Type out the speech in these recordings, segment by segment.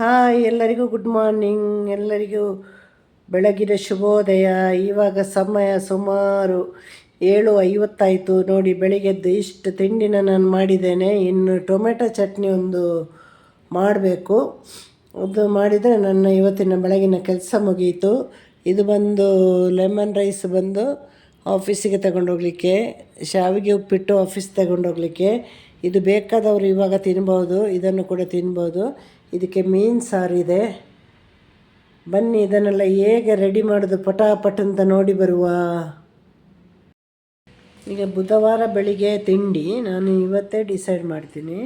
Hi ಎಲ್ಲರಿಗೂ good morning. ಎಲ್ಲರಿಗೂ ಬೆಳಗಿನ ಶುಭೋದಯ. ಇವಾಗ ಸಮಯ ಸುಮಾರು ಏಳು ಐವತ್ತಾಯಿತು ನೋಡಿ ಬೆಳಿಗ್ಗೆದ್ದು ಇಷ್ಟು ತಿಂಡಿನ ನಾನು ಮಾಡಿದ್ದೇನೆ. ಇನ್ನು ಟೊಮೆಟೊ ಚಟ್ನಿ ಒಂದು ಮಾಡಬೇಕು. ಅದು ಮಾಡಿದರೆ ನನ್ನ ಇವತ್ತಿನ ಬೆಳಗಿನ ಕೆಲಸ ಮುಗಿಯಿತು ಇದು ಬಂದು ಲೆಮನ್ ರೈಸ್ ಬಂದು ಆಫೀಸಿಗೆ ತಗೊಂಡೋಗ್ಲಿಕ್ಕೆ, ಶಾವಿಗೆ ಉಪ್ಪಿಟ್ಟು ಆಫೀಸ್ ತಗೊಂಡೋಗ್ಲಿಕ್ಕೆ. ಇದು ಬೇಕಾದವರು ಇವಾಗ ತಿನ್ಬೋದು, ಇದನ್ನು ಕೂಡ ತಿನ್ಬೋದು. ಇದಕ್ಕೆ ಮೀನು ಸಾರಿದೆ ಬನ್ನಿ, ಇದನ್ನೆಲ್ಲ ಹೇಗೆ ರೆಡಿ ಮಾಡೋದು ಪಟಾಪಟ್ ಅಂತ ನೋಡಿ ಬರುವ. ಈಗ ಬುಧವಾರ ಬೆಳಿಗ್ಗೆ ತಿಂಡಿ ನಾನು ಇವತ್ತೇ ಡಿಸೈಡ್ ಮಾಡ್ತೀನಿ.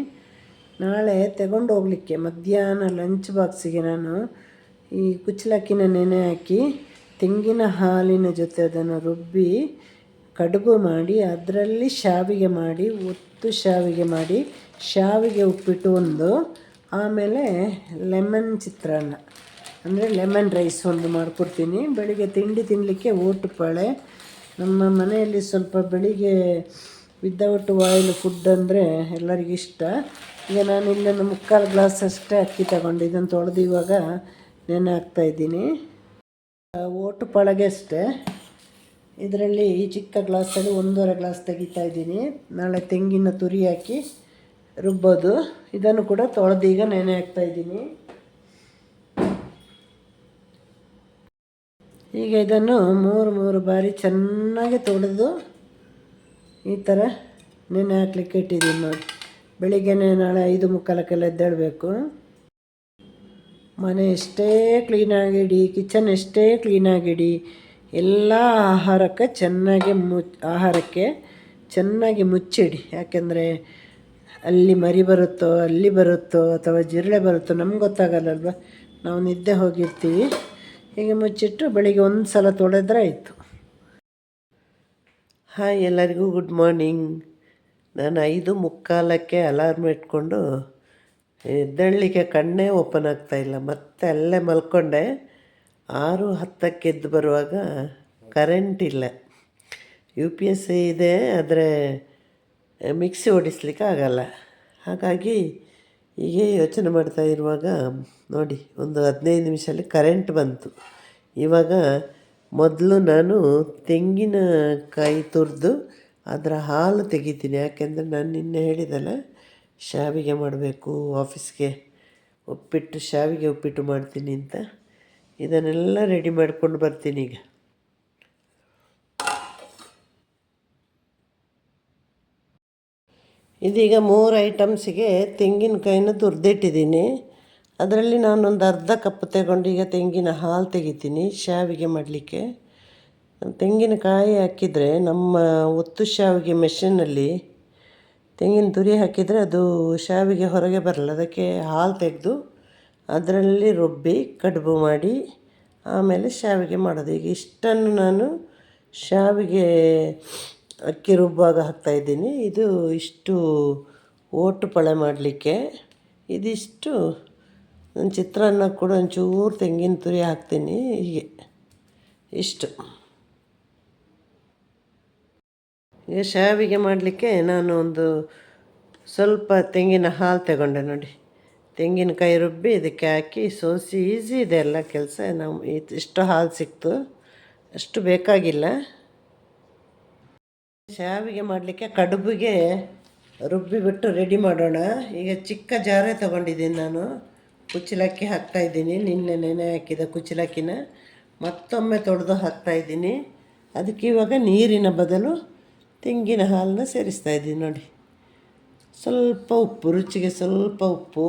ನಾಳೆ ತಗೊಂಡು ಹೋಗಲಿಕ್ಕೆ ಮಧ್ಯಾಹ್ನ ಲಂಚ್ ಬಾಕ್ಸಿಗೆ ನಾನು ಈ ಕುಚ್ಚಲಕ್ಕಿನ ನೆನೆ ಹಾಕಿ, ತೆಂಗಿನ ಹಾಲಿನ ಜೊತೆ ಅದನ್ನು ರುಬ್ಬಿ, ಕಡುಬು ಮಾಡಿ, ಅದರಲ್ಲಿ ಶಾವಿಗೆ ಮಾಡಿ, ಒತ್ತು ಶಾವಿಗೆ ಮಾಡಿ, ಶಾವಿಗೆ ಉಪ್ಪಿಟ್ಟು ಒಂದು ಆಮೇಲೆ ಲೆಮನ್ ಚಿತ್ರಾನ್ನ. ಅಂದರೆ ಲೆಮನ್ ರೈಸ್ ಒಂದು ಮಾಡಿಕೊಡ್ತೀನಿ. ಬೆಳಿಗ್ಗೆ ತಿಂಡಿ ತಿನ್ನಲಿಕ್ಕೆ ಓಟು ಪಾಳೆ. ನಮ್ಮ ಮನೆಯಲ್ಲಿ ಸ್ವಲ್ಪ ಬೆಳಿಗ್ಗೆ ವಿದೌಟ್ ಆಯಿಲ್ ಫುಡ್ ಅಂದರೆ ಎಲ್ಲರಿಗೂ ಇಷ್ಟ. ಈಗ ನಾನು ಇಲ್ಲೊಂದು ಮುಕ್ಕಾಲು ಗ್ಲಾಸ್ ಅಷ್ಟೇ ಅಕ್ಕಿ ತಗೊಂಡು ಇದನ್ನು ತೊಳೆದು ಇವಾಗ ನೆನೆ ಹಾಕ್ತಾಯಿದ್ದೀನಿ ಓಟು ಪಾಳಗೆ ಅಷ್ಟೇ. ಇದರಲ್ಲಿ ಈ ಚಿಕ್ಕ ಗ್ಲಾಸಲ್ಲಿ ಒಂದೂವರೆ ಗ್ಲಾಸ್ ತೆಗಿತಾ ಇದ್ದೀನಿ. ನಾಳೆ ತೆಂಗಿನ ತುರಿ ಹಾಕಿ ರುಬ್ಬೋದು. ಇದನ್ನು ಕೂಡ ತೊಳೆದು ಈಗ ನೆನೆ ಹಾಕ್ತಾ ಇದ್ದೀನಿ. ಈಗ ಇದನ್ನು ಮೂರು ಮೂರು ಬಾರಿ ಚೆನ್ನಾಗಿ ತೊಳೆದು ಈ ಥರ ನೆನೆ ಹಾಕ್ಲಿಕ್ಕೆ ಇಟ್ಟಿದ್ದೀನಿ ನೋಡಿ. ಬೆಳಿಗ್ಗೆನೆ ನಾಳೆ ಐದು ಮುಕ್ಕಾಲಕ್ಕೆಲ್ಲ ಎದ್ದೇಳಬೇಕು. ಮನೆ ಎಷ್ಟೇ ಕ್ಲೀನಾಗಿಡಿ ಕಿಚನ್ ಎಷ್ಟೇ ಕ್ಲೀನಾಗಿಡಿ ಎಲ್ಲ ಆಹಾರಕ್ಕೆ ಚೆನ್ನಾಗಿ ಮುಚ್ ಆಹಾರಕ್ಕೆ ಚೆನ್ನಾಗಿ ಮುಚ್ಚಿಡಿ. ಯಾಕೆಂದರೆ ಅಲ್ಲಿ ಮರಿ ಬರುತ್ತೋ, ಅಲ್ಲಿ ಬರುತ್ತೋ ಅಥವಾ ಜಿರಳೆ ಬರುತ್ತೋ ನಮ್ಗೆ ಗೊತ್ತಾಗಲ್ಲಲ್ವ? ನಾವು ನಿದ್ದೆ ಹೋಗಿರ್ತೀವಿ. ಹೀಗೆ ಮುಚ್ಚಿಟ್ಟು ಬೆಳಿಗ್ಗೆ ಒಂದು ಸಲ ತೊಳೆದ್ರೆ ಆಯಿತು. ಹಾಯ್ ಎಲ್ಲರಿಗೂ, ಗುಡ್ ಮಾರ್ನಿಂಗ್. ನಾನು ಐದು ಮುಕ್ಕಾಲಕ್ಕೆ ಅಲಾರ್ಮ್ ಇಟ್ಕೊಂಡು ಎದ್ದಳ್ಳಿಗೆ ಕಣ್ಣೇ ಓಪನ್ ಆಗ್ತಾಯಿಲ್ಲ ಮತ್ತೆ ಅಲ್ಲೇ ಮಲ್ಕೊಂಡೆ. ಆರು ಹತ್ತಕ್ಕೆ ಎದ್ದು ಬರುವಾಗ ಕರೆಂಟ್ ಇಲ್ಲ. ಯು ಪಿ ಎಸ್ ಸಿ ಇದೆ, ಆದರೆ ಮಿಕ್ಸಿ ಓಡಿಸ್ಲಿಕ್ಕೆ ಆಗಲ್ಲ. ಹಾಗಾಗಿ ಹೀಗೆ ಯೋಚನೆ ಮಾಡ್ತಾ ಇರುವಾಗ ನೋಡಿ, ಒಂದು ಹದಿನೈದು ನಿಮಿಷದಲ್ಲಿ ಕರೆಂಟ್ ಬಂತು. ಇವಾಗ ಮೊದಲು ನಾನು ತೆಂಗಿನಕಾಯಿ ತುರಿದು ಅದರ ಹಾಲು ತೆಗಿತೀನಿ. ಯಾಕೆಂದರೆ ನಾನು ನಿನ್ನೆ ಹೇಳಿದಲ್ಲ, ಶಾವಿಗೆ ಮಾಡಬೇಕು, ಆಫೀಸ್ಗೆ ಉಪ್ಪಿಟ್ಟು, ಶಾವಿಗೆ ಉಪ್ಪಿಟ್ಟು ಮಾಡ್ತೀನಿ ಅಂತ. ಇದನ್ನೆಲ್ಲ ರೆಡಿ ಮಾಡ್ಕೊಂಡು ಬರ್ತೀನಿ ಈಗ. ಇದೀಗ ಮೂರು ಐಟಮ್ಸಿಗೆ ತೆಂಗಿನಕಾಯಿನ ತುರಿದಿಟ್ಟಿದ್ದೀನಿ. ಅದರಲ್ಲಿ ನಾನೊಂದು ಅರ್ಧ ಕಪ್ ತಗೊಂಡು ಈಗ ತೆಂಗಿನ ಹಾಲು ತೆಗಿತೀನಿ ಶಾವಿಗೆ ಮಾಡಲಿಕ್ಕೆ. ತೆಂಗಿನಕಾಯಿ ಹಾಕಿದರೆ ನಮ್ಮ ಒತ್ತು ಶಾವಿಗೆ ಮೆಷಿನಲ್ಲಿ ತೆಂಗಿನ ತುರಿ ಹಾಕಿದರೆ ಅದು ಶಾವಿಗೆ ಹೊರಗೆ ಬರಲ್ಲ, ಅದಕ್ಕೆ ಹಾಲು ತೆಗೆದು ಅದರಲ್ಲಿ ರುಬ್ಬಿ ಕಡುಬು ಮಾಡಿ ಆಮೇಲೆ ಶಾವಿಗೆ ಮಾಡೋದು. ಈಗ ಇಷ್ಟನ್ನು ನಾನು ಶಾವಿಗೆ ಅಕ್ಕಿ ರುಬ್ಬುವಾಗ ಹಾಕ್ತಾಯಿದ್ದೀನಿ ಇದು ಇಷ್ಟು ಓಟು ಪಳೆ ಮಾಡಲಿಕ್ಕೆ. ಇದಿಷ್ಟು ನನ್ನ ಚಿತ್ರಾನ್ನ ಕೂಡ ಒಂಚೂರು ತೆಂಗಿನ ತುರಿ ಹಾಕ್ತೀನಿ. ಹೀಗೆ. ಇಷ್ಟು. ಈಗ ಶಾವಿಗೆ ಮಾಡಲಿಕ್ಕೆ ನಾನು ಒಂದು ಸ್ವಲ್ಪ ತೆಂಗಿನ ಹಾಲು ತಗೊಂಡೆ ನೋಡಿ. ತೆಂಗಿನಕಾಯಿ ರುಬ್ಬಿ ಇದಕ್ಕೆ ಹಾಕಿ ಸೋಸಿ ಈಸಿ ಇದೆ ಎಲ್ಲ ಕೆಲಸ. ನಾವು ಇಷ್ಟು ಹಾಲು ಸಿಕ್ತು. ಅಷ್ಟು ಬೇಕಾಗಿಲ್ಲ. ಶಾವಿಗೆ ಮಾಡಲಿಕ್ಕೆ ಕಡುಬಿಗೆ ರುಬ್ಬಿಬಿಟ್ಟು ರೆಡಿ ಮಾಡೋಣ. ಈಗ ಚಿಕ್ಕ ಜಾರೆ ತೊಗೊಂಡಿದ್ದೀನಿ ನಾನು. ಕುಚ್ಚಲಕ್ಕಿ ಹಾಕ್ತಾಯಿದ್ದೀನಿ ನಿನ್ನೆ ನೆನೆ ಹಾಕಿದ ಕುಚ್ಚಲಕ್ಕಿನ. ಮತ್ತೊಮ್ಮೆ ತೊಡೆದು ಹಾಕ್ತಾ ಇದ್ದೀನಿ. ಅದಕ್ಕೆ ಇವಾಗ ನೀರಿನ ಬದಲು ತೆಂಗಿನ ಹಾಲನ್ನ ಸೇರಿಸ್ತಾ ಇದ್ದೀನಿ ನೋಡಿ. ಸ್ವಲ್ಪ ಉಪ್ಪು, ರುಚಿಗೆ ಸ್ವಲ್ಪ ಉಪ್ಪು.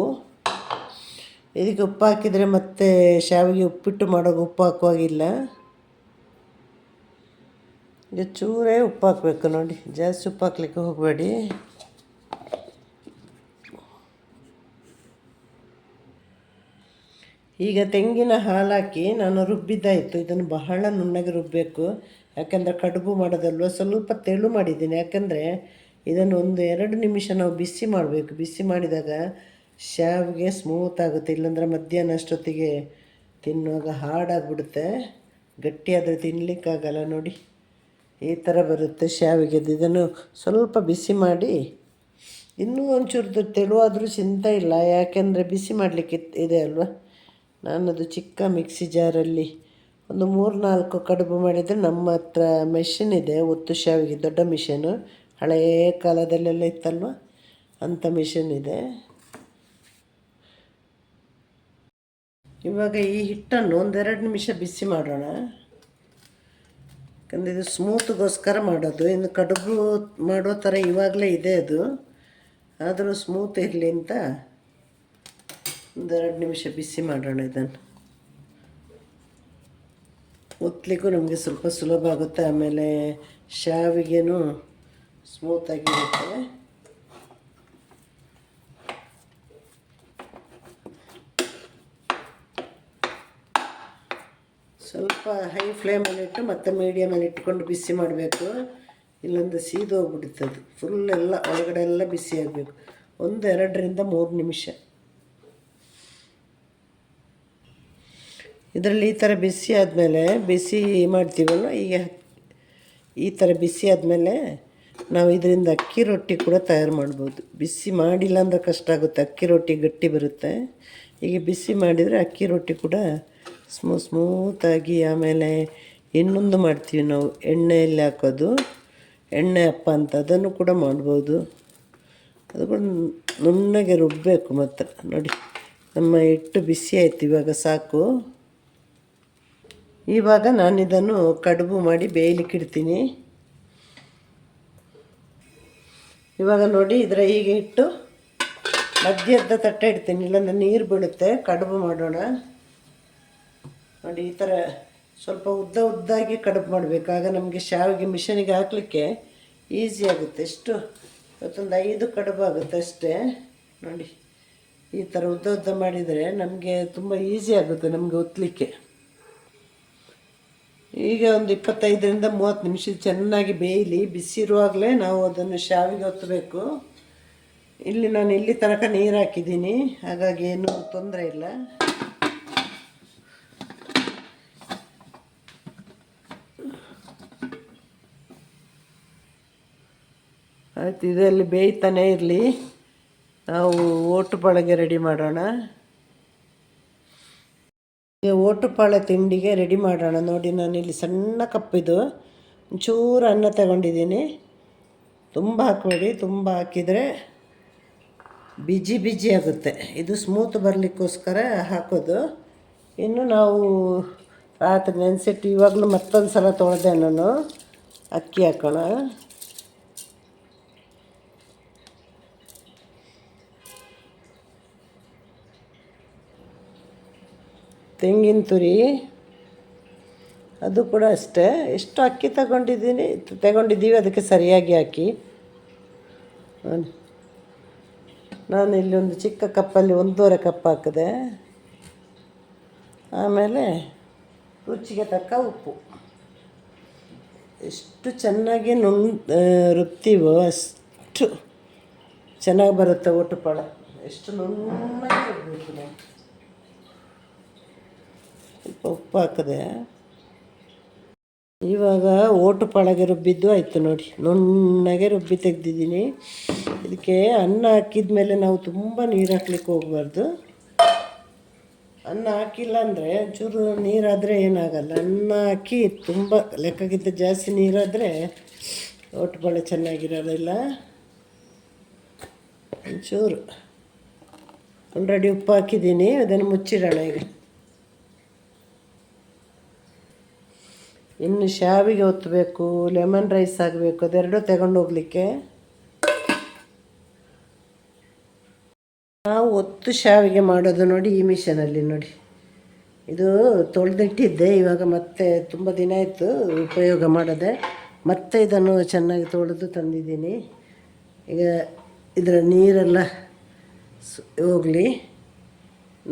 ಇದಕ್ಕೆ ಉಪ್ಪು ಹಾಕಿದರೆ ಮತ್ತೆ ಶಾವಿಗೆ ಉಪ್ಪಿಟ್ಟು ಮಾಡೋಕೆ ಉಪ್ಪು ಹಾಕುವಾಗಿಲ್ಲ. ಈಗ ಚೂರೇ ಉಪ್ಪು ಹಾಕಬೇಕು ನೋಡಿ. ಜಾಸ್ತಿ ಉಪ್ಪು ಹಾಕ್ಲಿಕ್ಕೆ ಹೋಗಬೇಡಿ. ಈಗ ತೆಂಗಿನ ಹಾಲು ಹಾಕಿ ನಾನು ರುಬ್ಬಿದ್ದಾಯಿತು. ಇದನ್ನು ಬಹಳ ನುಣ್ಣಗೆ ರುಬ್ಬಬೇಕು ಯಾಕೆಂದರೆ ಕಡುಬು ಮಾಡೋದಲ್ವ? ಸ್ವಲ್ಪ ತೆಳು ಮಾಡಿದ್ದೀನಿ. ಯಾಕೆಂದರೆ ಇದನ್ನು ಒಂದು ಎರಡು ನಿಮಿಷ ನಾವು ಬಿಸಿ ಮಾಡಬೇಕು. ಬಿಸಿ ಮಾಡಿದಾಗ ಶಾವಿಗೆ ಸ್ಮೂತ್ ಆಗುತ್ತೆ. ಇಲ್ಲಾಂದ್ರೆ ಮಧ್ಯಾಹ್ನ ಅಷ್ಟೊತ್ತಿಗೆ ತಿನ್ನುವಾಗ ಹಾರ್ಡಾಗಿಬಿಡುತ್ತೆ ಗಟ್ಟಿಯಾದರೆ ತಿನ್ನಲಿಕ್ಕಾಗಲ್ಲ ನೋಡಿ. ಈ ಥರ ಬರುತ್ತೆ ಶಾವಿಗೆದ್ದು. ಇದನ್ನು ಸ್ವಲ್ಪ ಬಿಸಿ ಮಾಡಿ, ಇನ್ನೂ ಒಂಚೂರು ತೆಳುವಾದರೂ ಚಿಂತೆ ಇಲ್ಲ. ಯಾಕೆಂದರೆ ಬಿಸಿ ಮಾಡಲಿಕ್ಕೆ ಇದೆ ಅಲ್ವಾ? ನಾನದು ಚಿಕ್ಕ ಮಿಕ್ಸಿ ಜಾರಲ್ಲಿ ಒಂದು ಮೂರು ನಾಲ್ಕು ಕಡುಬು ಮಾಡಿದರೆ ನಮ್ಮ ಹತ್ರ ಮೆಷಿನ್ ಇದೆ, ಒತ್ತು ಶಾವಿಗೆ, ದೊಡ್ಡ ಮಿಷಿನು. ಹಳೆಯ ಕಾಲದಲ್ಲೆಲ್ಲ ಇತ್ತಲ್ವ? ಅಂಥ ಮಿಷಿನ್ ಇದೆ. ಇವಾಗ ಈ ಹಿಟ್ಟನ್ನು ಒಂದೆರಡು ನಿಮಿಷ ಬಿಸಿ ಮಾಡೋಣ. ಯಾಕಂದರೆ ಇದು ಸ್ಮೂತ್ಗೋಸ್ಕರ ಮಾಡೋದು. ಇನ್ನು ಕಡುಬು ಮಾಡೋ ಥರ ಇವಾಗಲೇ ಇದೆ ಅದು. ಆದರೂ ಸ್ಮೂತ್ ಇರಲಿ ಅಂತ ಒಂದೆರಡು ನಿಮಿಷ ಬಿಸಿ ಮಾಡೋಣ ಇದನ್ನು. ಒತ್ತಲಿಕ್ಕೂ ನಮಗೆ ಸ್ವಲ್ಪ ಸುಲಭ ಆಗುತ್ತೆ. ಆಮೇಲೆ ಶಾವಿಗೆನೂ ಸ್ಮೂತಾಗಿರುತ್ತೆ ಸ್ವಲ್ಪ ಹೈ ಫ್ಲೇಮಲ್ಲಿ ಇಟ್ಟು ಮತ್ತೆ ಮೀಡಿಯಮಲ್ಲಿ ಇಟ್ಕೊಂಡು ಬಿಸಿ ಮಾಡಬೇಕು. ಇಲ್ಲಂದ್ರೆ ಸೀದೋಗ್ಬಿಡ್ತದೆ ಫುಲ್ ಎಲ್ಲ ಒಳಗಡೆ ಎಲ್ಲ ಬಿಸಿ ಆಗಬೇಕು. ಒಂದು ಎರಡರಿಂದ ಮೂರು ನಿಮಿಷ. ಇದರಲ್ಲಿ ಈ ಥರ ಬಿಸಿ ಆದಮೇಲೆ ಬಿಸಿ ಮಾಡ್ತೀವಲ್ಲ ಈಗ ಈ ಥರ ಬಿಸಿ ಆದಮೇಲೆ ನಾವು ಇದರಿಂದ ಅಕ್ಕಿ ರೊಟ್ಟಿ ಕೂಡ ತಯಾರು ಮಾಡ್ಬೋದು. ಬಿಸಿ ಮಾಡಿಲ್ಲ ಅಂದ್ರೆ ಕಷ್ಟ ಆಗುತ್ತೆ. ಅಕ್ಕಿ ರೊಟ್ಟಿ ಗಟ್ಟಿ ಬರುತ್ತೆ. ಈಗ ಬಿಸಿ ಮಾಡಿದರೆ ಅಕ್ಕಿ ರೊಟ್ಟಿ ಕೂಡ ಸ್ಮೂ ಸ್ಮೂತಾಗಿ ಆಮೇಲೆ ಇನ್ನೊಂದು ಮಾಡ್ತೀವಿ ನಾವು, ಎಣ್ಣೆಯಲ್ಲಿ ಹಾಕೋದು. ಎಣ್ಣೆ ಅಪ್ಪ ಅಂತ ಅದನ್ನು ಕೂಡ ಮಾಡ್ಬೋದು. ಅದು ಕೂಡ ನುಣ್ಣಗೆ ರುಬ್ಬಬೇಕು ಮಾತ್ರ. ನೋಡಿ, ನಮ್ಮ ಹಿಟ್ಟು ಬಿಸಿ ಆಯ್ತು, ಇವಾಗ ಸಾಕು. ಇವಾಗ ನಾನು ಇದನ್ನು ಕಡುಬು ಮಾಡಿ ಬೇಯಲಿಕ್ಕಿಡ್ತೀನಿ ಇವಾಗ ನೋಡಿ, ಇದರ ಹೀಗೆ ಇಟ್ಟು ಮಧ್ಯದ ತಟ್ಟೆ ಇಡ್ತೀನಿ, ಇಲ್ಲಾಂದ್ರೆ ನೀರು ಬೀಳುತ್ತೆ, ಕಡುಬು ಮಾಡೋಣ. ನೋಡಿ, ಈ ಥರ ಸ್ವಲ್ಪ ಉದ್ದ ಉದ್ದಾಗಿ ಕಡುಬು ಮಾಡಬೇಕು. ಆಗ ನಮಗೆ ಶಾವಿಗೆ ಮಿಷನಿಗೆ ಹಾಕಲಿಕ್ಕೆ ಈಸಿ ಆಗುತ್ತೆ. ಎಷ್ಟು? ಇವತ್ತೊಂದು ಐದು ಕಡುಬು ಆಗುತ್ತೆ ಅಷ್ಟೇ. ನೋಡಿ, ಈ ಥರ ಉದ್ದ ಉದ್ದ ಮಾಡಿದರೆ ನಮಗೆ ತುಂಬ ಈಸಿ ಆಗುತ್ತೆ ನಮಗೆ ಒತ್ತಲಿಕ್ಕೆ ಈಗ ಒಂದು ಇಪ್ಪತ್ತೈದರಿಂದ ಮೂವತ್ತು ನಿಮಿಷ ಚೆನ್ನಾಗಿ ಬೇಯಲಿ. ಬಿಸಿ ಇರುವಾಗಲೇ ನಾವು ಅದನ್ನು ಶಾವಿಗೆ ಒತ್ತಬೇಕು. ಇಲ್ಲಿ ನಾನು ಇಲ್ಲಿ ತನಕ ನೀರು ಹಾಕಿದ್ದೀನಿ. ಹಾಗಾಗಿ ಏನೂ ತೊಂದರೆ ಇಲ್ಲ. ಆಯ್ತು, ಇದರಲ್ಲಿ ಬೇಯ್ತಾನೆ ಇರಲಿ. ನಾವು ಓಟು ಪಾಳೆಗೆ ರೆಡಿ ಮಾಡೋಣ. ಈಗ ಓಟುಪಾಳೆ ತಿಂಡಿಗೆ ರೆಡಿ ಮಾಡೋಣ. ನೋಡಿ ನಾನು ಇಲ್ಲಿ ಸಣ್ಣ ಕಪ್ಪಿದ್ದು ಒಂಚೂರು ಅನ್ನ ತಗೊಂಡಿದ್ದೀನಿ. ತುಂಬ ಹಾಕಬೇಡಿ. ತುಂಬ ಹಾಕಿದರೆ ಬಿಜಿ ಬಿಜಿ ಆಗುತ್ತೆ. ಇದು ಸ್ಮೂತ್ ಬರಲಿಕ್ಕೋಸ್ಕರ ಹಾಕೋದು. ಇನ್ನು ನಾವು ರಾತ್ರಿ ನೆನೆಸಿಟ್ಟು ಇವಾಗಲೂ ಮತ್ತೊಂದು ಸಲ ತೊಳೆದೆ ನಾನು. ಅಕ್ಕಿ ಹಾಕೋಣ. ತೆಂಗಿನ ತುರಿ, ಅದು ಕೂಡ ಅಷ್ಟೇ. ಎಷ್ಟು ಅಕ್ಕಿ ತಗೊಂಡಿದ್ದೀನಿ, ತಗೊಂಡಿದ್ದೀವಿ, ಅದಕ್ಕೆ ಸರಿಯಾಗಿ ಹಾಕಿ. ನಾನು ಇಲ್ಲಿ ಒಂದು ಚಿಕ್ಕ ಕಪ್ಪಲ್ಲಿ ಒಂದೂವರೆ ಕಪ್ ಹಾಕಿದೆ. ಆಮೇಲೆ ರುಚಿಗೆ ತಕ್ಕ ಉಪ್ಪು. ಎಷ್ಟು ಚೆನ್ನಾಗಿ ನುಣ್ ರುಬ್ತೀವೋ ಅಷ್ಟು ಚೆನ್ನಾಗಿ ಬರುತ್ತೆ ಒಟ್ಟು ಎಷ್ಟು ನುಣ್ಣಗೆ ರುಬ್ಬಬೇಕು ನಾವು ಉಪ್ಪು ಹಾಕಿದೆ. ಇವಾಗ ಓಟು ಪಾಳಗೆ ರುಬ್ಬಿದ್ದು ಆಯಿತು ನೋಡಿ. ನುಣ್ಣಗೆ ರುಬ್ಬಿ ತೆಗ್ದಿದ್ದೀನಿ. ಇದಕ್ಕೆ ಅನ್ನ ಹಾಕಿದ ಮೇಲೆ ನಾವು ತುಂಬ ನೀರು ಹಾಕ್ಲಿಕ್ಕೆ ಹೋಗ್ಬಾರ್ದು. ಅನ್ನ ಹಾಕಿಲ್ಲ ಅಂದರೆ ಒಂಚೂರು ನೀರಾದರೆ ಏನಾಗಲ್ಲ. ಅನ್ನ ಹಾಕಿ ತುಂಬ ಲೆಕ್ಕಕ್ಕಿಂತ ಜಾಸ್ತಿ ನೀರಾದರೆ ಓಟು ಬಳೆ ಚೆನ್ನಾಗಿರೋದಿಲ್ಲ ಒಂಚೂರು. ಆಲ್ರೆಡಿ ಉಪ್ಪು ಹಾಕಿದ್ದೀನಿ. ಅದನ್ನು ಮುಚ್ಚಿಡೋಣ ಈಗ. ಇನ್ನು ಶಾವಿಗೆ ಒತ್ತಬೇಕು ಲೆಮನ್ ರೈಸ್ ಆಗಬೇಕು ಅದೆರಡು ತಗೊಂಡು ಹೋಗ್ಲಿಕ್ಕೆ. ನಾವು ಒತ್ತು ಶಾವಿಗೆ ಮಾಡೋದು ನೋಡಿ ಈ ಮಿಷನಲ್ಲಿ ನೋಡಿ. ಇದು ತೊಳೆದಿಟ್ಟಿದ್ದೆ, ಇವಾಗ ಮತ್ತೆ ತುಂಬ ದಿನ ಆಯಿತು ಉಪಯೋಗ ಮಾಡದೆ. ಮತ್ತೆ ಇದನ್ನು ಚೆನ್ನಾಗಿ ತೊಳೆದು ತಂದಿದ್ದೀನಿ. ಈಗ ಇದರ ನೀರೆಲ್ಲ ಹೋಗಲಿ.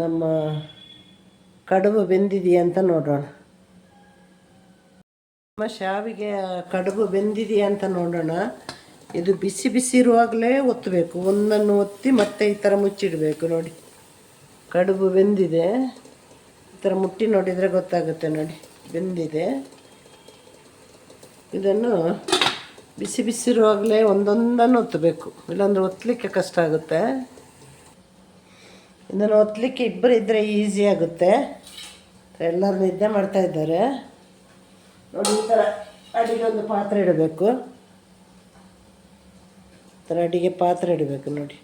ನಮ್ಮ ಕಡುಬು ಬೆಂದಿದೆಯಾ ಅಂತ ನೋಡೋಣ. ನಮ್ಮ ಶಾವಿಗೆ ಕಡುಬು ಬೆಂದಿದೆಯಾ ಅಂತ ನೋಡೋಣ. ಇದು ಬಿಸಿ ಬಿಸಿ ಇರುವಾಗಲೇ ಒತ್ತಬೇಕು. ಒಂದನ್ನು ಒತ್ತಿ ಮತ್ತೆ ಈ ಥರ ಮುಚ್ಚಿಡಬೇಕು ನೋಡಿ. ಕಡುಬು ಬೆಂದಿದೆ. ಈ ಥರ ಮುಟ್ಟಿ ನೋಡಿದರೆ ಗೊತ್ತಾಗುತ್ತೆ ನೋಡಿ. ಬೆಂದಿದೆ. ಇದನ್ನು ಬಿಸಿ ಬಿಸಿ ಇರುವಾಗಲೇ ಒಂದೊಂದನ್ನು ಒತ್ತಬೇಕು. ಇಲ್ಲಾಂದ್ರೆ ಒತ್ತಲಿಕ್ಕೆ ಕಷ್ಟ ಆಗುತ್ತೆ. ಇದನ್ನು ಒತ್ತಲಿಕ್ಕೆ ಇಬ್ಬರು ಇದ್ದರೆ ಈಸಿ ಆಗುತ್ತೆ. ಎಲ್ಲರೂ ನಿದ್ದೆ ಮಾಡ್ತಾ ಇದ್ದಾರೆ. ನೋಡಿ, ಈ ಥರ ಅಡಿಗೆ ಒಂದು ಪಾತ್ರೆ ಇಡಬೇಕು. ಈ ಥರ ಅಡಿಗೆ ಪಾತ್ರೆ ಇಡಬೇಕು, ನೋಡಿ.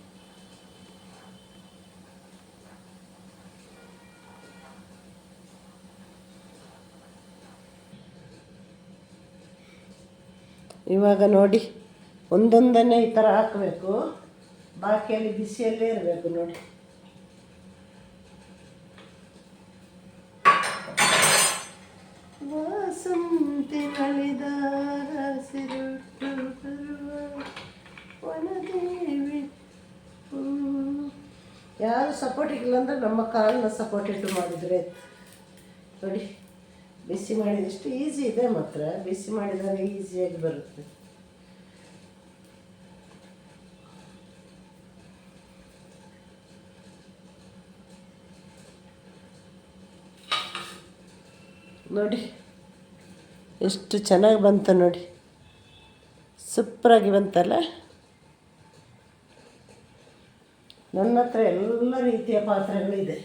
ಇವಾಗ ನೋಡಿ, ಒಂದೊಂದನ್ನೇ ಈ ಥರ ಹಾಕಬೇಕು. ಬಾಕಿಯಲ್ಲಿ ಬಿಸಿಯಲ್ಲೇ ಇರಬೇಕು, ನೋಡಿ. ವಾಸಂತಿ ಹಸಿರು ಬರುವ ವನದೇವಿ. ಯಾರು ಸಪೋರ್ಟ್ ಇಲ್ಲ ಅಂದ್ರೆ ನಮ್ಮ ಕಾಲನ್ನ ಸಪೋರ್ಟ್ ಇಟ್ಟು ಮಾಡಿದರೆ ನೋಡಿ, ಬಿಸಿ ಮಾಡಿದಷ್ಟು ಈಸಿ ಇದೆ ಮಾತ್ರ. ಬಿಸಿ ಮಾಡಿದಾಗ ಈಸಿಯಾಗಿ ಬರುತ್ತೆ. ನೋಡಿ. ಎಷ್ಟು ಚೆನ್ನಾಗಿ ಬಂತು ನೋಡಿ. ಸೂಪರಾಗಿ ಬಂತಲ್ಲ ನನ್ನ ಹತ್ರ ಎಲ್ಲ ರೀತಿಯ ಪಾತ್ರೆಗಳಿದೆ.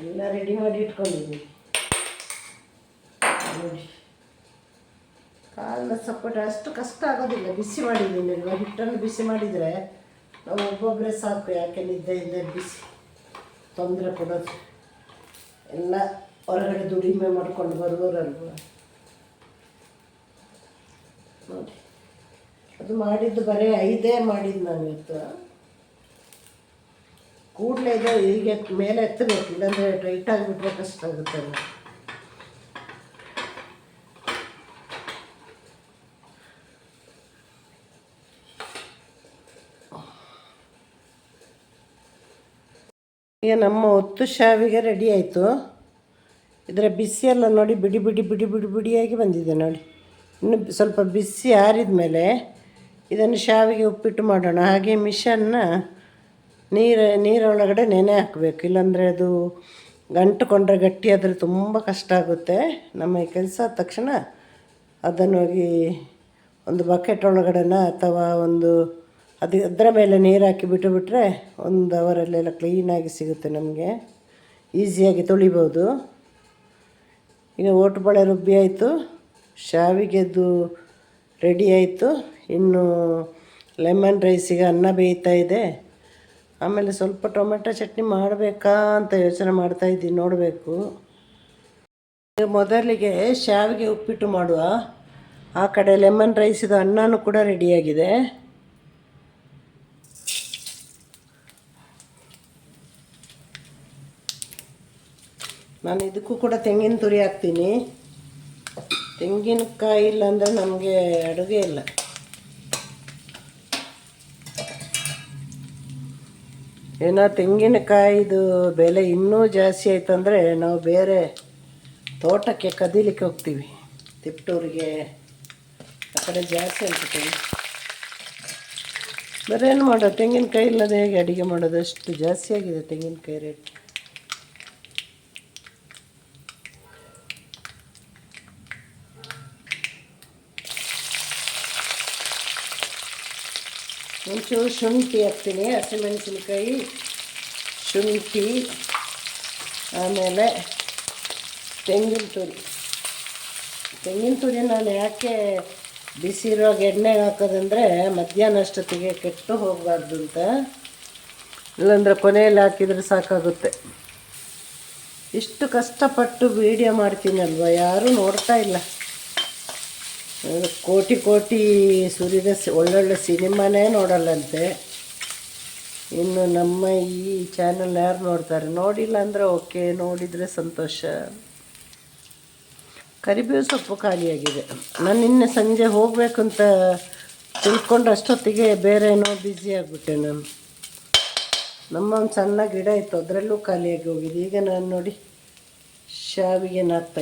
ಎಲ್ಲ ರೆಡಿ ಮಾಡಿ ಇಟ್ಕೊಂಡಿದ್ದೀನಿ. ನೋಡಿ. ಕಾಲನ್ನ ಸಪೋರ್ಟ್ ಅಷ್ಟು ಕಷ್ಟ ಆಗೋದಿಲ್ಲ. ಬಿಸಿ ಮಾಡಿದ್ದೀನಿ. ಅಲ್ವಾ ಹಿಟ್ಟನ್ನು ಬಿಸಿ ಮಾಡಿದರೆ ನಾವು ಒಬ್ಬೊಬ್ಬರೇ ಸಾಕು ಯಾಕೆ ನಿದ್ದೆಯಿಂದ ಬಿಸಿ. ತೊಂದರೆ ಕೊಡೋದು. ಎಲ್ಲ ಹೊರಗಡೆ ದುಡಿಮೆ ಮಾಡ್ಕೊಂಡು ಬರುವವರಲ್ವ ನೋಡಿ. ಅದು ಮಾಡಿದ್ದು ಬರೀ ಐದೇ ಮಾಡಿದ್ದು ನಾನು ಇವತ್ತು. ಕೂಡಲೇ ಇದೆ ಈಗ ಎತ್- ಮೇಲೆ ಎತ್ತಬೇಕು, ಇಲ್ಲಾಂದರೆ ಟೈಟ್ ಆಗಿಬಿಟ್ರೆ ಕಷ್ಟ ಆಗುತ್ತೆ. ಈಗ ನಮ್ಮ ಒತ್ತು ಶಾವಿಗೆ ರೆಡಿ ಆಯಿತು. ಇದರ ಬಿಸಿಯೆಲ್ಲ ನೋಡಿ ಬಿಡಿ ಬಿಡಿ ಬಿಡಿ ಬಿಡಿ ಬಿಡಿಯಾಗಿ ಬಂದಿದೆ ನೋಡಿ. ಇನ್ನು ಸ್ವಲ್ಪ ಬಿಸಿ ಆರಿದ ಮೇಲೆ ಇದನ್ನು ಶಾವಿಗೆ ಉಪ್ಪಿಟ್ಟು ಮಾಡೋಣ. ಹಾಗೆ ಮಿಷನ್ನ ನೀರು ನೀರೊಳಗಡೆ ನೆನೆ ಹಾಕಬೇಕು. ಇಲ್ಲಾಂದರೆ ಅದು ಗಂಟುಕೊಂಡ್ರೆ ಗಟ್ಟಿ ಆದರೆ ತುಂಬ ಕಷ್ಟ ಆಗುತ್ತೆ. ನಮ್ಮ ಈ ಕೆಲಸ ಆದ ತಕ್ಷಣ ಅದನ್ನು ಹೋಗಿ ಒಂದು ಬಕೆಟ್ ಒಳಗಡೆನ ಅಥವಾ ಒಂದು ಅದು, ಅದರ ಮೇಲೆ ನೀರು ಹಾಕಿ ಬಿಟ್ಟು ಬಿಟ್ಟರೆ ಒಂದು ಅವರಲ್ಲೆಲ್ಲ ಕ್ಲೀನಾಗಿ ಸಿಗುತ್ತೆ ನಮಗೆ. ಈಸಿಯಾಗಿ ತೊಳಿಬೋದು. ಈಗ ಓಟುಬಳೆ ರುಬ್ಬಿ ಆಯಿತು. ಶಾವಿಗೆದ್ದು ರೆಡಿ ಆಯಿತು. ಇನ್ನು ಲೆಮನ್ ರೈಸಿಗೆ ಅನ್ನ ಬೇಯ್ತಾ ಇದೆ. ಆಮೇಲೆ ಸ್ವಲ್ಪ ಟೊಮೆಟೊ ಚಟ್ನಿ ಮಾಡಬೇಕಾ ಅಂತ ಯೋಚನೆ ಮಾಡ್ತಾ ಇದ್ದೀನಿ, ನೋಡಬೇಕು. ಮೊದಲಿಗೆ ಶಾವಿಗೆ ಉಪ್ಪಿಟ್ಟು ಮಾಡುವ. ಆ ಕಡೆ ಲೆಮನ್ ರೈಸಿದು ಅನ್ನನೂ ಕೂಡ ರೆಡಿಯಾಗಿದೆ ನಾನು ಇದಕ್ಕೂ ಕೂಡ ತೆಂಗಿನ ತುರಿ ಹಾಕ್ತೀನಿ. ತೆಂಗಿನಕಾಯಿ ಇಲ್ಲ ಅಂದರೆ ನಮಗೆ ಅಡುಗೆ ಇಲ್ಲ. ಏನೋ ತೆಂಗಿನಕಾಯಿದು ಬೆಲೆ ಇನ್ನೂ ಜಾಸ್ತಿ ಆಯ್ತು ಅಂದರೆ ನಾವು ಬೇರೆ ತೋಟಕ್ಕೆ ಕದೀಲಿಕ್ಕೆ ಹೋಗ್ತೀವಿ. ತಿಪ್ಟೂರಿಗೆ ಆ ಕಡೆ ಜಾಸ್ತಿ ಅನ್ಸುತ್ತೆ. ಬೇರೆ ಏನು ಮಾಡೋದು? ತೆಂಗಿನಕಾಯಿ ಇಲ್ಲದೆ ಹೇಗೆ ಅಡುಗೆ ಮಾಡೋದು? ಅಷ್ಟು ಜಾಸ್ತಿ ಆಗಿದೆ ತೆಂಗಿನಕಾಯಿ ರೇಟ್. ಒಂಚೂರು ಶುಂಠಿ ಹಾಕ್ತೀನಿ, ಹಸಿಮೆಣಸಿನ್ಕಾಯಿ, ಶುಂಠಿ, ಆಮೇಲೆ ತೆಂಗಿನ ತುರಿ. ತೆಂಗಿನ ತುರಿ ನಾನು ಯಾಕೆ ಬಿಸಿ ಇರುವಾಗ ಎಣ್ಣೆಗೆ ಹಾಕೋದಂದರೆ ಮಧ್ಯಾಹ್ನ ಅಷ್ಟೊತ್ತಿಗೆ ಕೆಟ್ಟು ಹೋಗಬಾರ್ದು ಅಂತ. ಇಲ್ಲಾಂದರೆ ಕೊನೆಯಲ್ಲಿ ಹಾಕಿದರೆ ಸಾಕಾಗುತ್ತೆ. ಇಷ್ಟು ಕಷ್ಟಪಟ್ಟು ವೀಡಿಯೋ ಮಾಡ್ತೀನಲ್ವ? ಯಾರೂ ನೋಡ್ತಾ ಇಲ್ಲ. ಕೋಟಿ ಕೋಟಿ ಸುರಿದ ಒಳ್ಳೊಳ್ಳೆ ಸಿನಿಮಾನೇ ನೋಡಲ್ಲಂತೆ. ಇನ್ನು ನಮ್ಮ ಈ ಚಾನಲ್ ಯಾರು ನೋಡ್ತಾರೆ? ನೋಡಿಲ್ಲ ಅಂದರೆ ಓಕೆ, ನೋಡಿದರೆ ಸಂತೋಷ. ಕರಿಬೇವು ಸೊಪ್ಪು ಖಾಲಿಯಾಗಿದೆ. ನಾನು ನಿನ್ನೆ ಸಂಜೆ ಹೋಗಬೇಕು ಅಂತ ತಿಳ್ಕೊಂಡು ಅಷ್ಟೊತ್ತಿಗೆ ಬೇರೆ ಏನೋ ಬ್ಯುಸಿ ಆಗಿಬಿಟ್ಟೆ ನಾನು. ನಮ್ಮ ಒಂದು ಸಣ್ಣ ಗಿಡ ಇತ್ತು, ಅದರಲ್ಲೂ ಖಾಲಿಯಾಗಿ ಹೋಗಿದೆ. ಈಗ ನಾನು ನೋಡಿ, ಶಾವಿಗೆ ಹಾಕ್ತಾ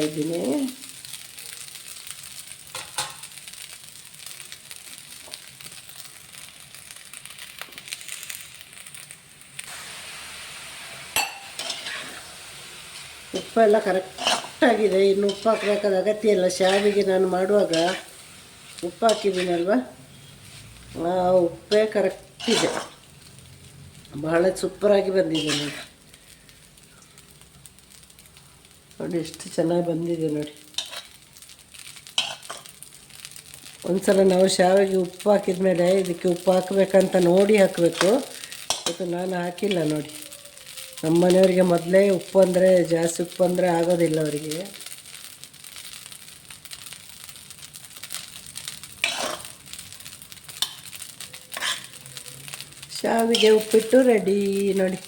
ಉಪ್ಪೆಲ್ಲ ಕರೆಕ್ಟಾಗಿದೆ. ಇನ್ನು ಉಪ್ಪು ಹಾಕಬೇಕಾದ ಅಗತ್ಯ ಇಲ್ಲ. ಶಾವಿಗೆ ನಾನು ಮಾಡುವಾಗ ಉಪ್ಪು ಹಾಕಿದ್ದೀನಲ್ವ? ಆ ಉಪ್ಪೇ ಕರೆಕ್ಟಿದೆ. ಬಹಳ ಸೂಪರಾಗಿ ಬಂದಿದೆ ನೋಡಿ. ನೋಡಿ ಎಷ್ಟು ಚೆನ್ನಾಗಿ ಬಂದಿದೆ ನೋಡಿ. ಒಂದ್ಸಲ ನಾವು ಶಾವಿಗೆ ಉಪ್ಪು ಹಾಕಿದ ಮೇಲೆ ಇದಕ್ಕೆ ಉಪ್ಪು ಹಾಕಬೇಕಂತ ನೋಡಿ ಹಾಕಬೇಕು. ಅದು ನಾನು ಹಾಕಿಲ್ಲ ನೋಡಿ. ನಮ್ಮ ಮನೆಯವರಿಗೆ ಮೊದಲೇ ಉಪ್ಪು ಅಂದರೆ ಜಾಸ್ತಿ ಉಪ್ಪು ಅಂದರೆ ಆಗೋದಿಲ್ಲ ಅವರಿಗೆ. ಶಾವಿಗೆ ಉಪ್ಪಿಟ್ಟು ರೆಡಿ ನೋಡಿ.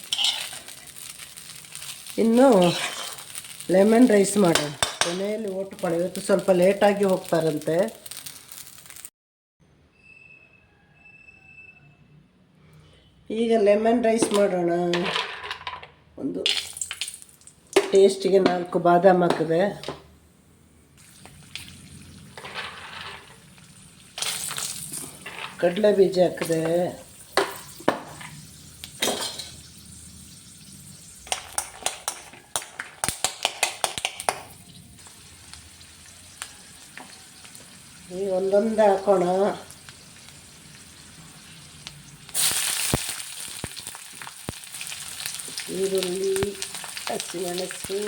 ಇನ್ನು ಲೆಮನ್ ರೈಸ್ ಮಾಡೋಣ. ಕೊನೆಯಲ್ಲಿ ಓಟು ಪಡ, ಇವತ್ತು ಸ್ವಲ್ಪ ಲೇಟಾಗಿ ಹೋಗ್ತಾರಂತೆ. ಈಗ ಲೆಮನ್ ರೈಸ್ ಮಾಡೋಣ. ಒಂದು ಟೇಸ್ಟಿಗೆ ನಾಲ್ಕು ಬಾದಾಮ್ ಹಾಕಿದೆ. ಕಡಲೆ ಬೀಜ ಹಾಕಿದೆ. ಈ ಒಂದೊಂದೇ ಹಾಕೋಣ. ಈರುಳ್ಳಿ, ಹಸಿಮೆಣಸು,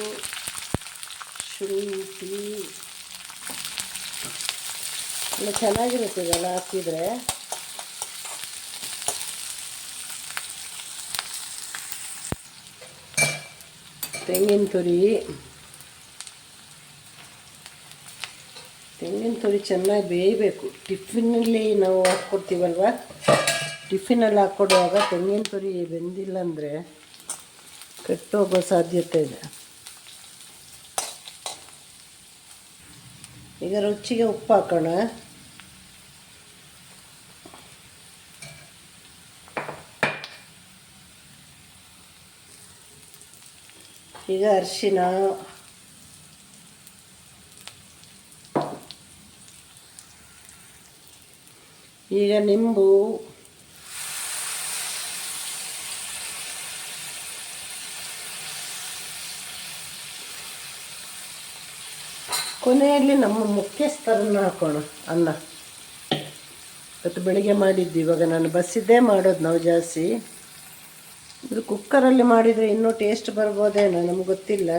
ಶುಂಠಿ. ಎಲ್ಲ ಚೆನ್ನಾಗಿರುತ್ತೆ ಇದೆಲ್ಲ ಹಾಕಿದರೆ. ತೆಂಗಿನ ತುರಿ. ತೆಂಗಿನ ತುರಿ ಚೆನ್ನಾಗಿ ಬೇಯಬೇಕು. ಟಿಫಿನಲ್ಲಿ ನಾವು ಹಾಕ್ಕೊಡ್ತೀವಲ್ವ? ಟಿಫಿನಲ್ಲಿ ಹಾಕ್ಕೊಡುವಾಗ ತೆಂಗಿನ ತುರಿ ಬೆಂದಿಲ್ಲ ಅಂದರೆ ಕೆಟ್ಟೋಗೋ ಸಾಧ್ಯತೆ ಇದೆ. ಈಗ ರುಚಿಗೆ ಉಪ್ಪು ಹಾಕೋಣ. ಈಗ ಅರಿಶಿನ. ಈಗ ನಿಂಬು. ಕೊನೆಯಲ್ಲಿ ನಮ್ಮ ಮುಖ್ಯಸ್ಥರನ್ನು ಹಾಕೋಣ, ಅನ್ನ. ಇವತ್ತು ಬೆಳಿಗ್ಗೆ ಮಾಡಿದ್ದು, ಇವಾಗ ನಾನು ಬಸ್ಸಿದ್ದೇ ಮಾಡೋದು ನಾವು ಜಾಸ್ತಿ. ಇದು ಕುಕ್ಕರಲ್ಲಿ ಮಾಡಿದರೆ ಇನ್ನೂ ಟೇಸ್ಟ್ ಬರ್ಬೋದೇನೋ ನಮ್ಗೆ ಗೊತ್ತಿಲ್ಲ.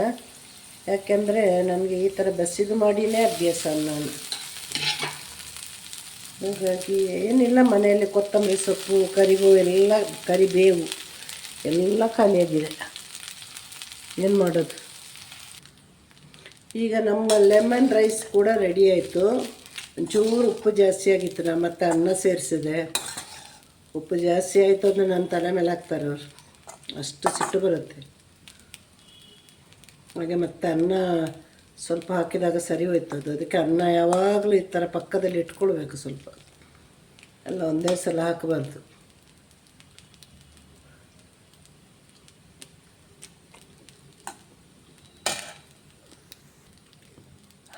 ಯಾಕೆಂದರೆ ನನಗೆ ಈ ಥರ ಬಸ್ಸಿದು ಮಾಡಿನೇ ಅಭ್ಯಾಸ ನಾನು. ಹಾಗಾಗಿ ಏನಿಲ್ಲ, ಮನೆಯಲ್ಲಿ ಕೊತ್ತಂಬರಿ ಸೊಪ್ಪು, ಕರಿಬೇವು ಎಲ್ಲ ಕರಿಬೇವು ಎಲ್ಲ ಖಾಲಿಯಾಗಿದೆ. ಏನು ಮಾಡೋದು? ಈಗ ನಮ್ಮ ಲೆಮನ್ ರೈಸ್ ಕೂಡ ರೆಡಿ ಆಯಿತು. ಒಂಚೂರು ಉಪ್ಪು ಜಾಸ್ತಿ ಆಗಿತ್ತು ನಾನು ಮತ್ತೆ ಅನ್ನ ಸೇರಿಸಿದೆ. ಉಪ್ಪು ಜಾಸ್ತಿ ಆಯಿತು ಅಂದರೆ ನನ್ನ ತಲೆ ಮೇಲೆ ಹಾಕ್ತಾರೆ ಅವ್ರು. ಅಷ್ಟು ಸಿಟ್ಟು ಬರುತ್ತೆ. ಹಾಗೆ ಮತ್ತೆ ಅನ್ನ ಸ್ವಲ್ಪ ಹಾಕಿದಾಗ ಸರಿ ಹೋಯ್ತು ಅದು. ಅದಕ್ಕೆ ಅನ್ನ ಯಾವಾಗಲೂ ಈ ಥರ ಪಕ್ಕದಲ್ಲಿ ಇಟ್ಕೊಳ್ಬೇಕು ಸ್ವಲ್ಪ. ಎಲ್ಲ ಒಂದೇ ಸಲ ಹಾಕಬಾರ್ದು.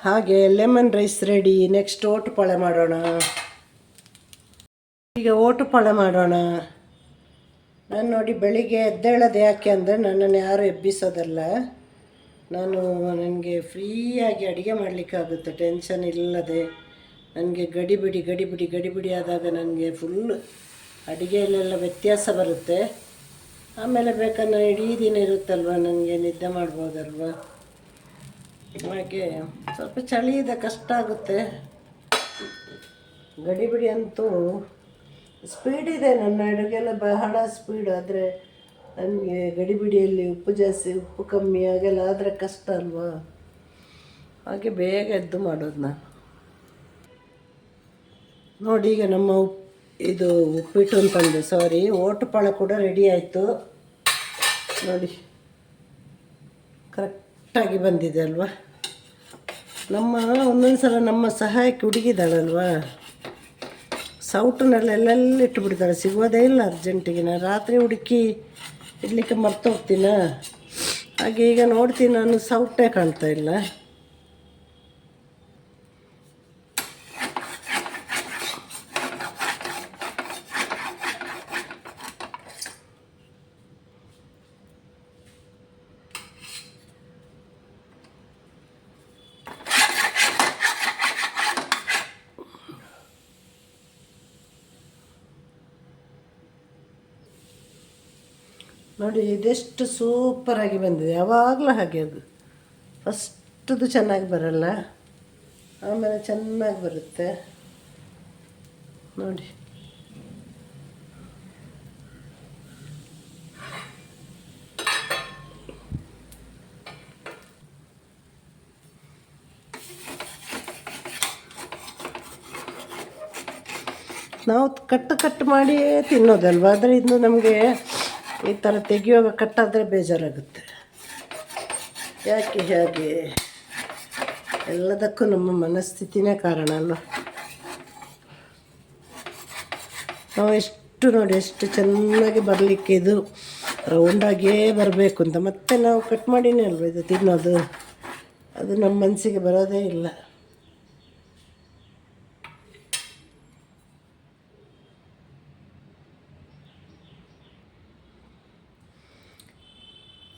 ಹಾಗೆ ಲೆಮನ್ ರೈಸ್ ರೆಡಿ ನೆಕ್ಸ್ಟ್ ಓಟು ಪಳೆ ಮಾಡೋಣ. ಈಗ ಓಟುಪಾಳೆ ಮಾಡೋಣ. ನಾನು ನೋಡಿ ಬೆಳಿಗ್ಗೆ ಎದ್ದೇಳೋದು ಯಾಕೆ ಅಂದರೆ ನನ್ನನ್ನು ಯಾರು ಎಬ್ಬಿಸೋದಲ್ಲ. ನಾನು ನನಗೆ ಫ್ರೀಯಾಗಿ ಅಡುಗೆ ಮಾಡಲಿಕ್ಕಾಗುತ್ತೆ ಟೆನ್ಷನ್ ಇಲ್ಲದೆ. ನನಗೆ ಗಡಿಬಿಡಿ ಗಡಿಬಿಡಿ ಗಡಿಬಿಡಿ ಆದಾಗ ನನಗೆ ಫುಲ್ ಅಡುಗೆಯಲ್ಲೆಲ್ಲ ವ್ಯತ್ಯಾಸ ಬರುತ್ತೆ. ಆಮೇಲೆ ಬೇಕಾದ್ರೆ ಇಡೀ ದಿನ ಇರುತ್ತಲ್ವ? ನನಗೆ ನಿದ್ದೆ ಮಾಡ್ಬೋದಲ್ವ? ಹಾಗೆ ಸ್ವಲ್ಪ ಚಳಿ ಇದೆ, ಕಷ್ಟ ಆಗುತ್ತೆ. ಗಡಿಬಿಡಿ ಅಂತೂ ಸ್ಪೀಡ್ ಇದೆ ನನ್ನ ಅಡುಗೆಲ್ಲ, ಬಹಳ ಸ್ಪೀಡ್ ಆದರೆ ನನಗೆ ಗಡಿಬಿಡಿಯಲ್ಲಿ ಉಪ್ಪು ಜಾಸ್ತಿ, ಉಪ್ಪು ಕಮ್ಮಿ, ಹಾಗೆಲ್ಲ ಆದರೆ ಕಷ್ಟ ಅಲ್ವಾ? ಹಾಗೆ ಬೇಗ ಎದ್ದು ಮಾಡೋದು ನಾನು. ನೋಡಿ, ಈಗ ನಮ್ಮ ಉಪ್, ಇದು ಉಪ್ಪಿಟ್ಟು ಅಂತಂದೆ ಸಾರಿ ಓಟುಪಾಳ ಕೂಡ ರೆಡಿ ಆಯಿತು. ನೋಡಿ ಕರೆಕ್ಟಾಗಿ ಬಂದಿದೆ ಅಲ್ವಾ? ನಮ್ಮ ಒಂದೊಂದು ಸಲ ನಮ್ಮ ಸಹಾಯಕ್ಕೆ ಹುಡುಗಿದಾಳಲ್ವಾ? ಸೌಟನಲ್ಲಿ ಎಲ್ಲೆಲ್ಲಿ ಇಟ್ಟುಬಿಡ್ತಾಳೆ ಸಿಗೋದೇ ಇಲ್ಲ ಅರ್ಜೆಂಟಿಗೆ. ನಾನು ರಾತ್ರಿ ಹುಡುಕಿ ಇಡ್ಲಿಕ್ಕೆ ಮರ್ತೋಗ್ತೀನ? ಹಾಗೆ ಈಗ ನೋಡ್ತೀನಿ ನಾನು ಸೌಟೇ ಕಾಣ್ತಾ ಇಲ್ಲ. ಇದೆಷ್ಟು ಸೂಪರಾಗಿ ಬಂದಿದೆ. ಯಾವಾಗಲೂ ಹಾಗೆ ಅದು. ಫಸ್ಟದು ಚೆನ್ನಾಗಿ ಬರಲ್ಲ. ಆಮೇಲೆ ಚೆನ್ನಾಗಿ ಬರುತ್ತೆ. ನೋಡಿ. ನಾವು ಕಟ್ಟು ಕಟ್ ಮಾಡಿಯೇ ತಿನ್ನೋದಲ್ವ? ಆದರೆ ಇದು ನಮಗೆ ಈ ಥರ ತೆಗೆಯುವಾಗ ಕಟ್ಟಾದರೆ ಬೇಜಾರಾಗುತ್ತೆ. ಯಾಕೆ ಹೇಗೆ? ಎಲ್ಲದಕ್ಕೂ ನಮ್ಮ ಮನಸ್ಥಿತಿನೇ ಕಾರಣ ಅಲ್ವಾ? ನಾವು ಎಷ್ಟು ನೋಡಿ ಎಷ್ಟು ಚೆನ್ನಾಗಿ ಬರಲಿಕ್ಕೆ ಇದು ರೌಂಡಾಗಿಯೇ ಬರಬೇಕು ಅಂತ. ಮತ್ತೆ ನಾವು ಕಟ್ ಮಾಡಿನೇ ಅಲ್ವ ಇದು ತಿನ್ನೋದು? ಅದು ನಮ್ಮ ಮನಸ್ಸಿಗೆ ಬರೋದೇ ಇಲ್ಲ.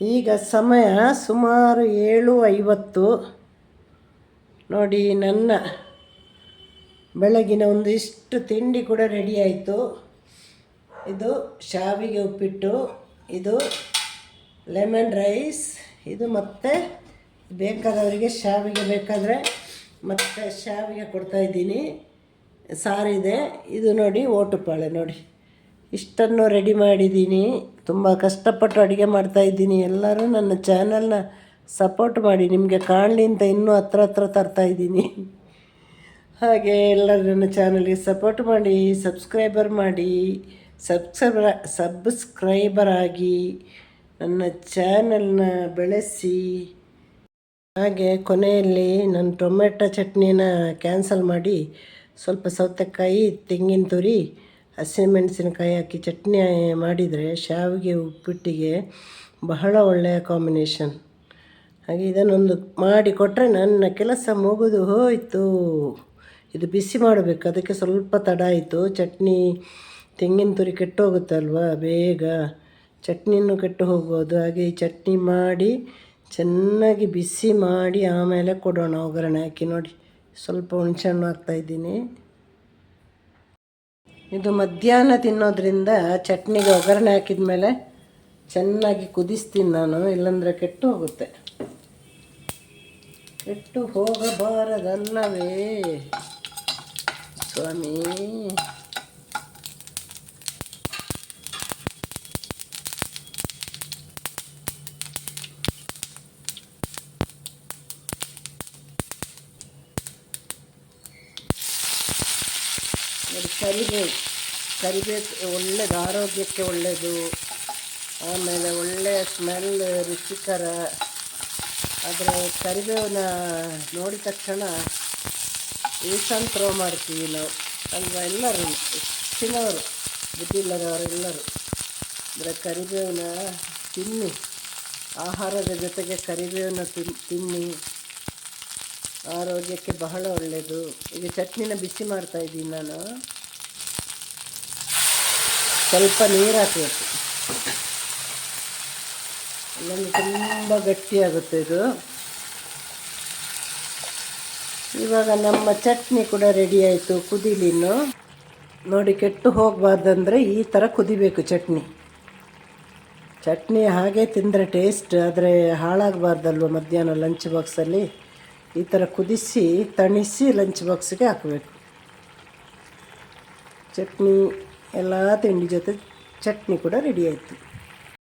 ಈಗ ಸಮಯ ಸುಮಾರು ಏಳು ಐವತ್ತು. ನೋಡಿ, ನನ್ನ ಬೆಳಗಿನ ಒಂದಿಷ್ಟು ತಿಂಡಿ ಕೂಡ ರೆಡಿ ಆಯಿತು. ಇದು ಶಾವಿಗೆ ಉಪ್ಪಿಟ್ಟು, ಇದು ಲೆಮನ್ ರೈಸ್ ಇದು ಮತ್ತೆ ಬೇಕಾದವರಿಗೆ ಶಾವಿಗೆ ಬೇಕಾದರೆ ಮತ್ತೆ ಶಾವಿಗೆ ಕೊಡ್ತಾಯಿದ್ದೀನಿ ಸಾರಿದೆ. ಇದು ನೋಡಿ ಓಟುಪಾಳೆ ನೋಡಿ. ಇಷ್ಟನ್ನು ರೆಡಿ ಮಾಡಿದ್ದೀನಿ. ತುಂಬ ಕಷ್ಟಪಟ್ಟು ಅಡುಗೆ ಮಾಡ್ತಾಯಿದ್ದೀನಿ ಎಲ್ಲರೂ ನನ್ನ ಚಾನಲ್ನ ಸಪೋರ್ಟ್ ಮಾಡಿ. ನಿಮಗೆ ಕಾಣಲಿ ಅಂತ ಇನ್ನೂ ಹತ್ರ ಹತ್ರ ತರ್ತಾಯಿದ್ದೀನಿ ಹಾಗೆ ಎಲ್ಲರೂ ನನ್ನ ಚಾನಲ್ಗೆ ಸಪೋರ್ಟ್ ಮಾಡಿ ಸಬ್ಸ್ಕ್ರೈಬರ್ ಮಾಡಿ ಸಬ್ಸ್ಕ್ರೈಬರ್ ಸಬ್ಸ್ಕ್ರೈಬರ್ ಆಗಿ ನನ್ನ ಚಾನಲ್ನ ಬೆಳೆಸಿ. ಹಾಗೆ ಕೊನೆಯಲ್ಲಿ ನಾನು ಟೊಮೆಟೊ ಚಟ್ನಿನ ಕ್ಯಾನ್ಸಲ್ ಮಾಡಿ. ಸ್ವಲ್ಪ ಸೌತೆಕಾಯಿ, ತೆಂಗಿನ ತುರಿ ಹಸಿಮೆಣಸಿನಕಾಯಿ ಹಾಕಿ ಚಟ್ನಿ ಮಾಡಿದರೆ ಶಾವಿಗೆ ಉಪ್ಪಿಟ್ಟಿಗೆ ಬಹಳ ಒಳ್ಳೆಯ ಕಾಂಬಿನೇಷನ್. ಹಾಗೆ ಇದನ್ನೊಂದು ಮಾಡಿ ಕೊಟ್ಟರೆ ನನ್ನ ಕೆಲಸ ಮುಗಿದು ಹೋಯಿತು. ಇದು ಬಿಸಿ ಮಾಡಬೇಕು, ಅದಕ್ಕೆ ಸ್ವಲ್ಪ ತಡ ಆಯಿತು. ಚಟ್ನಿ ತೆಂಗಿನ ತುರಿ ಕೆಟ್ಟು ಹೋಗುತ್ತಲ್ವಾ ಬೇಗ ಚಟ್ನಿನೂ ಕೆಟ್ಟು ಹೋಗ್ಬೋದು. ಹಾಗೆ ಈ ಚಟ್ನಿ ಮಾಡಿ ಚೆನ್ನಾಗಿ ಬಿಸಿ ಮಾಡಿ ಆಮೇಲೆ ಕೊಡೋಣ ಒಗ್ಗರಣೆ ಹಾಕಿ ನೋಡಿ. ಸ್ವಲ್ಪ ಹುಣಸೆಹಣ್ಣು ಹಾಕ್ತಾಯಿದ್ದೀನಿ ಇದು ಮಧ್ಯಾಹ್ನ ತಿನ್ನೋದ್ರಿಂದ ಚಟ್ನಿಗೆ ಒಗ್ಗರಣೆ ಹಾಕಿದ ಮೇಲೆ ಚೆನ್ನಾಗಿ ಕುದಿಸ್ತೀನಿ ನಾನು, ಇಲ್ಲಾಂದರೆ ಕೆಟ್ಟು ಹೋಗುತ್ತೆ. ಕೆಟ್ಟು ಹೋಗಬಾರದಲ್ಲವೇ? ಸ್ವಾಮಿ ನೋಡಿ ಕರಿಬೇವು. ಕರಿಬೇವು ಒಳ್ಳೆಯದು ಆರೋಗ್ಯಕ್ಕೆ ಒಳ್ಳೆಯದು ಆಮೇಲೆ ಒಳ್ಳೆಯ ಸ್ಮೆಲ್ ರುಚಿಕರ. ಆದರೆ ಕರಿಬೇವನ್ನ ನೋಡಿದ ತಕ್ಷಣ ಈಶಾನ್ ಥ್ರೋ ಮಾಡ್ತೀವಿ ನಾವು. ಅಂದರೆ ಎಲ್ಲರೂ, ಹೆಚ್ಚಿನವರು ಬುದ್ಧಿಲ್ಲದವರೆಲ್ಲರೂ ಅಂದರೆ ಕರಿಬೇವನ್ನ ತಿನ್ನಿ. ಆಹಾರದ ಜೊತೆಗೆ ಕರಿಬೇವನ್ನ ತಿನ್, ತಿನ್ನಿ. ಆರೋಗ್ಯಕ್ಕೆ ಬಹಳ ಒಳ್ಳೆಯದು ಈಗ ಚಟ್ನಿನ ಬಿಸಿ ಮಾಡ್ತಾಯಿದ್ದೀನಿ ನಾನು. ಸ್ವಲ್ಪ ನೀರು ಹಾಕಬೇಕು. ಅಲ್ಲೊಂದು ತುಂಬ ಗಟ್ಟಿಯಾಗುತ್ತೆ ಇದು. ಇವಾಗ ನಮ್ಮ ಚಟ್ನಿ ಕೂಡ ರೆಡಿ ಆಯಿತು ಕುದಿಲಿನ್ನು ನೋಡಿ, ಕೆಟ್ಟು ಹೋಗಬಾರ್ದಂದ್ರೆ ಈ ಥರ ಕುದಿಬೇಕು ಚಟ್ನಿ. ಚಟ್ನಿ ಹಾಗೆ ತಿಂದರೆ ಟೇಸ್ಟ್ ಆದರೆ ಹಾಳಾಗಬಾರ್ದಲ್ವ ಮಧ್ಯಾಹ್ನ ಲಂಚ್ ಬಾಕ್ಸಲ್ಲಿ ಈ ಥರ ಕುದಿಸಿ, ತಣಿಸಿ ಲಂಚ್ ಬಾಕ್ಸಿಗೆ ಹಾಕಬೇಕು. ಚಟ್ನಿ ಎಲ್ಲ ತಿಂಡಿ ಜೊತೆ ಚಟ್ನಿ ಕೂಡ ರೆಡಿ ಆಯಿತು.